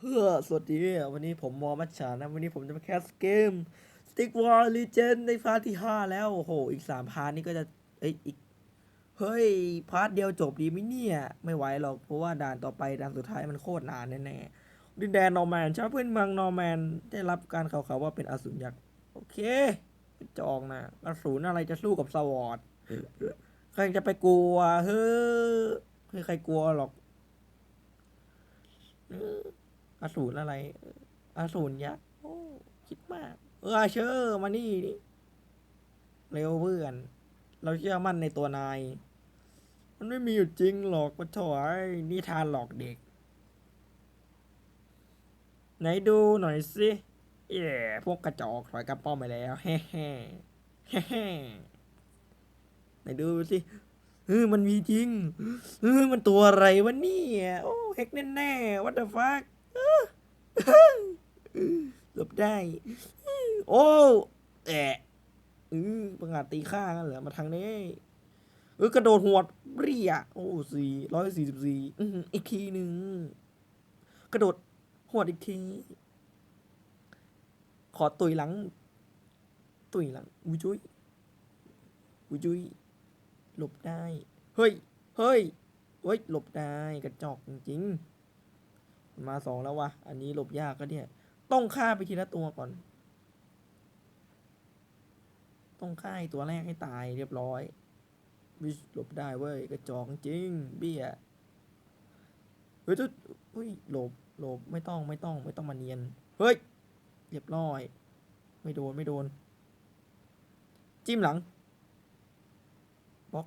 เฮ้อสวัสดีวันนี้ผมมอมัชชานะ วันนี้ผมจะมาแคสเกม Stick War Legend ในพาร์ทที่ 5 แล้ว โอ้โห อีก 3 พาร์ทนี้ก็จะ เอ้ยอีก เฮ้ย พาร์ทเดียวจบดีไหมเนี่ย ไม่ไหวหรอก เพราะว่าด่านต่อไป ด่านสุดท้ายมันโคตรนานแน่ๆดินแดนนอร์แมนชาวพื้นเมืองนอร์แมน ได้รับการข่าวๆว่าเป็นอสูรยักษ์ โอเค จองนะ อสูรอะไรจะสู้กับสวอตใครจะไปกลัว เฮ้อไม่ใครกลัวหรอก อสูรอะไร อสูรยักษ์โอ้คิดมาก เออเชอร์มานี่ดิเร็วเพื่อน เราเชื่อมั่นในตัวนาย มันไม่มีอยู่จริงหรอกปะถอ้นิทานหลอกเด็ก ไหนดูหน่อยสิเย่พวกกระจอกถอยกระป้อมไปแล้วแฮ่แฮ่แฮ่ไหนดูสิเออมันมีจริงเออมันตัวอะไรวะเนี่ย โอ้เฮกแน่ๆ what the fuck หลบได้ โอ้แอะอือประงาดตีข้างกันเหรอมาทางนี้เออกระโดดหัวดเรียโอ้สี่ร้อยสี่สิบสี่อีกทีหนึ่งกระโดดหัวดอีกที ขอตุยหลัง ตุยหลังอุยจุยอุยจุยหลบได้ เฮ้ย เฮ้ย เฮ้ย หลบได้กระจอกจริงๆ มาสองแล้ววะอันนี้หลบยากก็เนี่ย ต้องฆ่าไปทีละตัวก่อน ต้องฆ่าไอ้ตัวแรกให้ตายเรียบร้อย วิหลบได้เว้ยกระจอกจริง เบี้ย เฮ้ยจุดเฮ้ยหลบหลบไม่ต้องไม่ต้องไม่ต้องมาเนียน เฮ้ย เรียบร้อย ไม่โดนไม่โดน จิ้มหลังบล็อก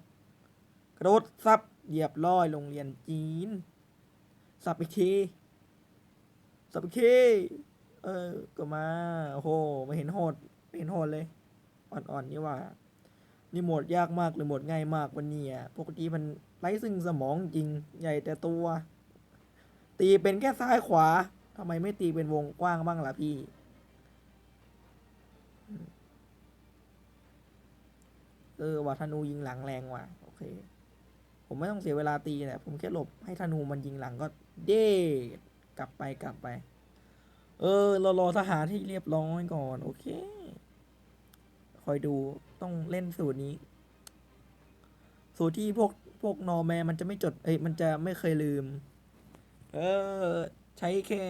กระโดดซับเหยียบร้อยโรงเรียนจีน สับอีกที สับอีกทีเออ ก็มา โอ้โหม่เห็นโหดม่เห็นโหดเลย อ่อนๆนี่ว่า นี่โหมดยากมากหรือโหมดง่ายมากวันนี้อะปกติมันไร้ซึ่งสมองจริง ใหญ่แต่ตัว ตีเป็นแค่ซ้ายขวาทำไมไม่ตีเป็นวงกว้างบ้างล่ะพี่ เออว่าธนูยิงหลังแรงว่ะ โอเค ผมไม่ต้องเสียเวลาตีแหละผมแค่หลบให้ธนูมันยิงหลังก็เด้ กลับไปกลับไป เออเรารอทหารที่เรียบร้อยก่อน โอเค คอยดูต้องเล่นสูตรนี้ สูตรที่พวกพวกนอร์แมนมันจะไม่จด เอ้ยมันจะไม่เคยลืม เออ ใช้แค่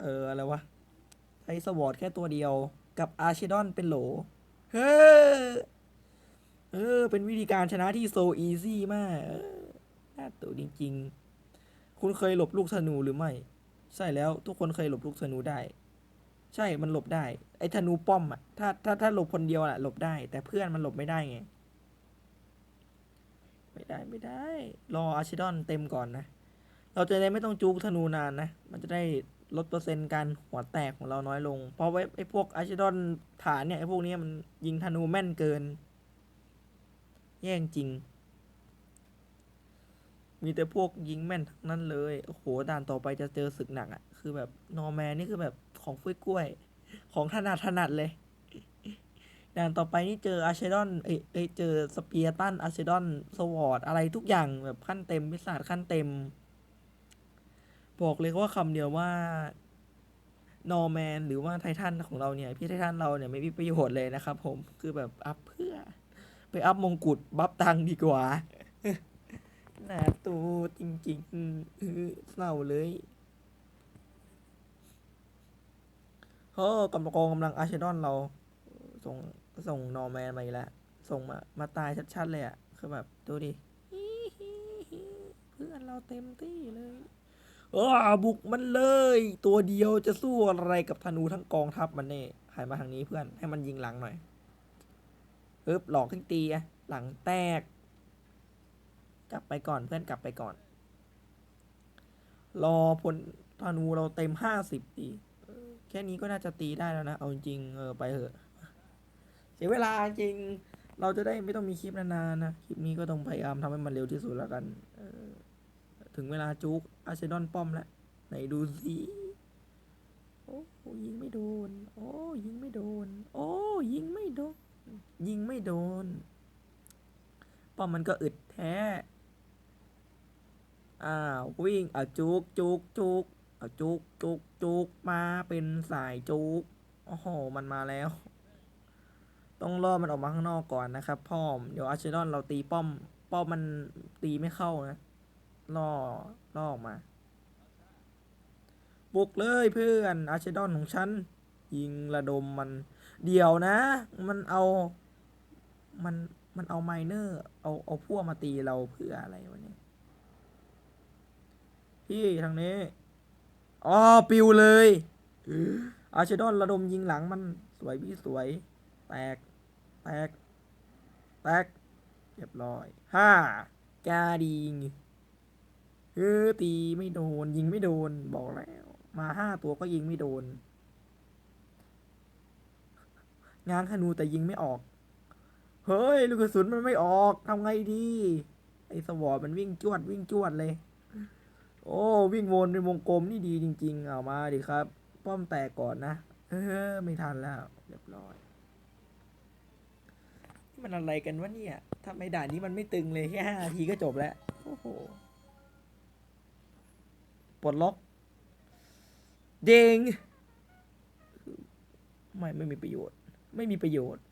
เอออะไรวะ ใช้สวอตแค่ตัวเดียว กับอาร์ชิดอนเป็นโหล เฮ้อเออ เป็นวิธีการชนะที่โซอีซี่มากออน่าตัวจริง ๆ คุณเคยหลบลูกธนูหรือไม่ ใช่แล้วทุกคนเคยหลบลูกธนูได้ ใช่มันหลบได้ ไอ้ธนูป้อมอะถ้าถ้าถ้าหลบคนเดียวอะหลบได้ แต่เพื่อนมันหลบไม่ได้ไง ไม่ได้ไม่ได้ รออาร์ชิดอนเต็มก่อนนะ เราจะได้ไม่ต้องจูกธนูนานนะ มันจะได้ลดเปอร์เซ็นต์การหัวแตกของเราน้อยลง เพราะไว้ไอ้พวกอาร์ชิดอนฐานเนี่ยไอ้พวกนี้มันยิงธนูแม่นเกิน แย่งจริง มีแต่พวกยิงแม่นทั้งนั้นเลย โอ้โห ด่านต่อไปจะเจอศึกหนักอะ่ะ คือแบบนอร์แมนนี่คือแบบของฟุ้ยกล้วย ของถนัดถนัดเลย ด่านต่อไปนี่เจออาเชดอน เอ้ยเอ้เจอสเปียตันอาเชดอน สวอร์ดอะไรทุกอย่างแบบขั้นเต็มพิศาจขั้นเต็ม บอกเลยว่าคำเดียวว่านอร์แมนหรือว่าไททันของเราเนี่ย พี่ไททันเราเนี่ยไม่มีประโยชน์เลยนะครับผม คือแบบอัพเพื่อ ไปอัพมงกุฎบัฟตังดีกว่า หน้าตูจริงๆเศร้าเลยเฮ้อกำลังกองกำลังอาร์เชดอนเรา ส่งส่งนอร์แมนมาอีกแล้ว ส่งมา มาตายชัดๆเลยอะ่ะคือแบบ ดูดิ เพื่อนเราเต็มที่เลยเออบุกมันเลย ตัวเดียวจะสู้อะไรกับธนูทั้งกองทัพมันเนี่ยหันมาทางนี้เพื่อนให้มันยิงหลังหน่อยปึ๊บหลอกขึ้นตีอะหลังแตก กลับไปก่อนเพื่อนกลับไปก่อน รอพลธนูเราเต็มห้าสิบตี แค่นี้ก็น่าจะตีได้แล้วนะ เอาจริงเออไปเถอะเสียเวลาจริง เราจะได้ไม่ต้องมีคลิปนานๆนะ คลิปนี้ก็ต้องพยายามทำให้มันเร็วที่สุดแล้วกันออถึงเวลาจุกอาเซนอลป้อมแล้ว ไหนดูสิโอ้ยิงไม่โดน โอ้ยิงไม่โดน โอ้ยิงไม่โดน ยิงไม่โดน ป้อมมันก็อึดแท้ อ้าววิ่งอะจุกจุกจุกเอาจุกจุกจุกมาเป็นสายจุกโอ้โหมันมาแล้ว ต้องล่อมันออกมาข้างนอกก่อนนะครับพ่อมเดี๋ยวอาร์เชดอนเราตีป้อม ป้อมมันตีไม่เข้านะล่อล่อออกมาบุกเลยเพื่อนอาร์เชดอนของฉันยิงระดมมัน เดี๋ยวนะ มันเอามันมันเอาไมเนอร์ เอาเอาพวกมาตีเราเพื่ออะไรวะเนี่ย พี่ทางนี้อ๋อปิวเลยอาร์เชดอนระดมยิงหลังมันสวยพี่สวย แตก แตก แตก เรียบร้อยห้ากาดีงเออตีไม่โดน ยิงไม่โดนบอกแล้ว มาห้าตัวก็ยิงไม่โดน งานธนูแต่ยิงไม่ออก เฮ้ย ลูกกระสุนมันไม่ออกทำไงดี ไอ้สวอตมันวิ่งจวดวิ่งจวดเลย โอ้วิ่งวนเป็นวงกลมนี่ดีจริง ๆ เอามาดิครับ ป้อมแตกก่อนนะ เออไม่ทันแล้วเรียบร้อยนี่มันอะไรกันวะเนี่ยทำไมด่านนี้มันไม่ตึงเลยแค่ห้านาทีก็จบแล้วโอ้โหปลดล็อก เด้งไม่ไม่มีประโยชน์ ไม่มีประโยชน์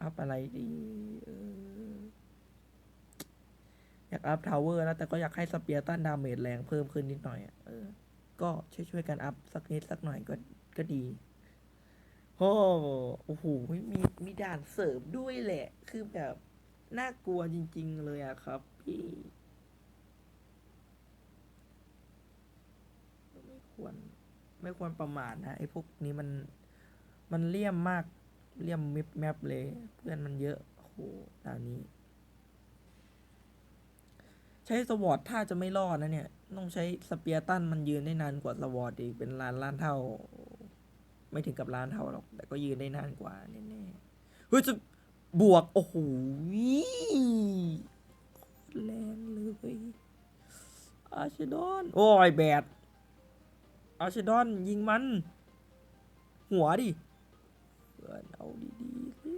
อัพอะไรดีเออ อยากอัพทาวเวอร์นะ แต่ก็อยากให้สเปียร์ต้านดาเมจแรงเพิ่มขึ้นนิดหน่อยอะเออ ก็ช่วยช่วยๆกันอัพสักนิดสักหน่อยก็ก็ดีโอ้โอ้โหมีมีด่านเสริมด้วยแหละ คือแบบ น่ากลัวจริง ๆ เลยอะครับ พี่ไม่ควร ไม่ควรประมาทนะไอ้พวกนี้มัน มันเลี่ยมมาก เลี่ยมมิบแมปเลย เพื่อนมันเยอะ โอ้โหด่านนี้ ใช้สวอตถ้าจะไม่รอดนะเนี่ย ต้องใช้สเปียร์ตันมันยืนได้นานกว่าสวอตอีกเป็นล้านล้านเท่า ไม่ถึงกับล้านเท่าหรอก แต่ก็ยืนได้นานกว่าแน่ๆเฮ้ยจะบวก โอ้โหแรงเลยอาเชดอน โอ้ยแบดอาเชดอนยิงมัน หัวดิเพื่อนเอาดีๆสิ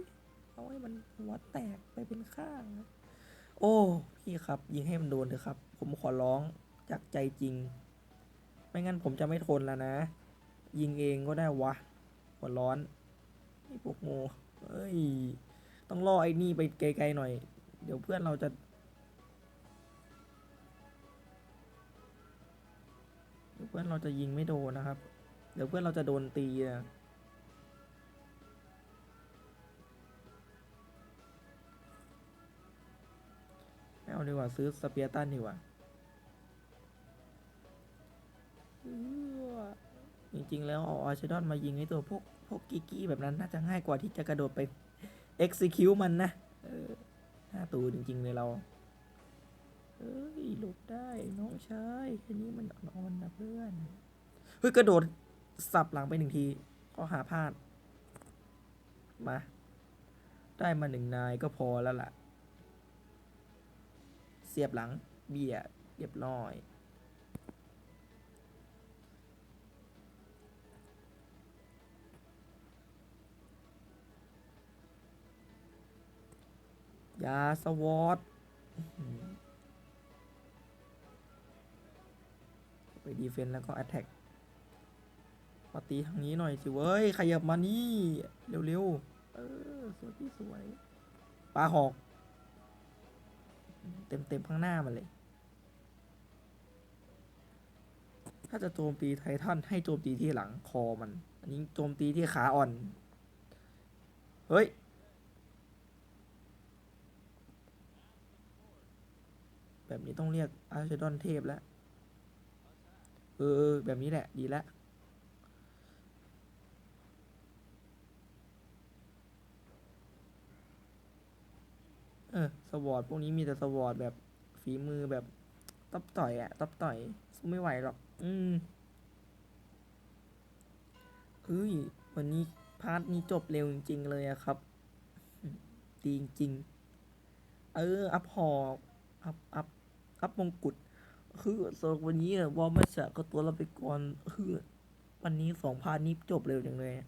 เอาให้มันหัวแตกไปเป็นข้างนะ โอ้พี่ครับ ยิงให้มันโดนเถอะครับ ผมขอร้องจากใจจริง ไม่งั้นผมจะไม่ทนแล้วนะ ยิงเองก็ได้วะหัวร้อนไอ้พวกโง่เอ้ย ต้องล่อไอ้นี่ไปไกลๆหน่อย เดี๋ยวเพื่อนเราจะเดี๋ยวเพื่อนเราจะยิงไม่โดนนะครับ เดี๋ยวเพื่อนเราจะโดนตีนะ เอาดีกว่าซื้อสเปียร์ตันดีกว่าเอื้อจริงๆ แล้วเอาอาร์เชดอนมายิงไอ้ตัวพวกพวกกี้กี้แบบนั้นน่าจะง่ายกว่าที่จะกระโดดไป execute มันนะเออหน้าตูจริง ๆ เลยเรา เอ้ยหลบได้ น้องชายแค่นี้มันอ่อนๆนะเพื่อน เฮ้ย กระโดดสับหลังไปหนึ่งที ก็หาพลาด มา ได้มาหนึ่งนายก็พอแล้วล่ะ เสียบหลังเบียดเรียบร้อย ยาสวอตไปดีเฟนแล้วก็แอตแทกมาตีทางนี้หน่อยสิเว้ย ขยับมานี่ เร็วๆ เออ สวยพี่สวยปลาหอก เต็มๆข้างหน้ามันเลย ถ้าจะโจมตีไททันให้โจมตีที่หลังคอมัน อันนี้โจมตีที่ขาอ่อน เฮ้ยแบบนี้ต้องเรียกอาร์เชดอนเทพแล้ว เออ แบบนี้แหละ ดีแล้ว เออสวอตพวกนี้มีแต่สวอตแบบฝีมือแบบตับต่อยอะตับต่อยสู้ไม่ไหวหรอก อืมเฮ้ยวันนี้พาร์ทนี้จบเร็วจริง ๆ เลยอะครับดีจริงๆเออ อัพหออัพอัพอัพมงกุฎคือสำหรับวันนี้วอร์มัสก็ตัวเราไปก่อนคือวันนี้สองพาร์ทนี้จบเร็วจังเลยอะ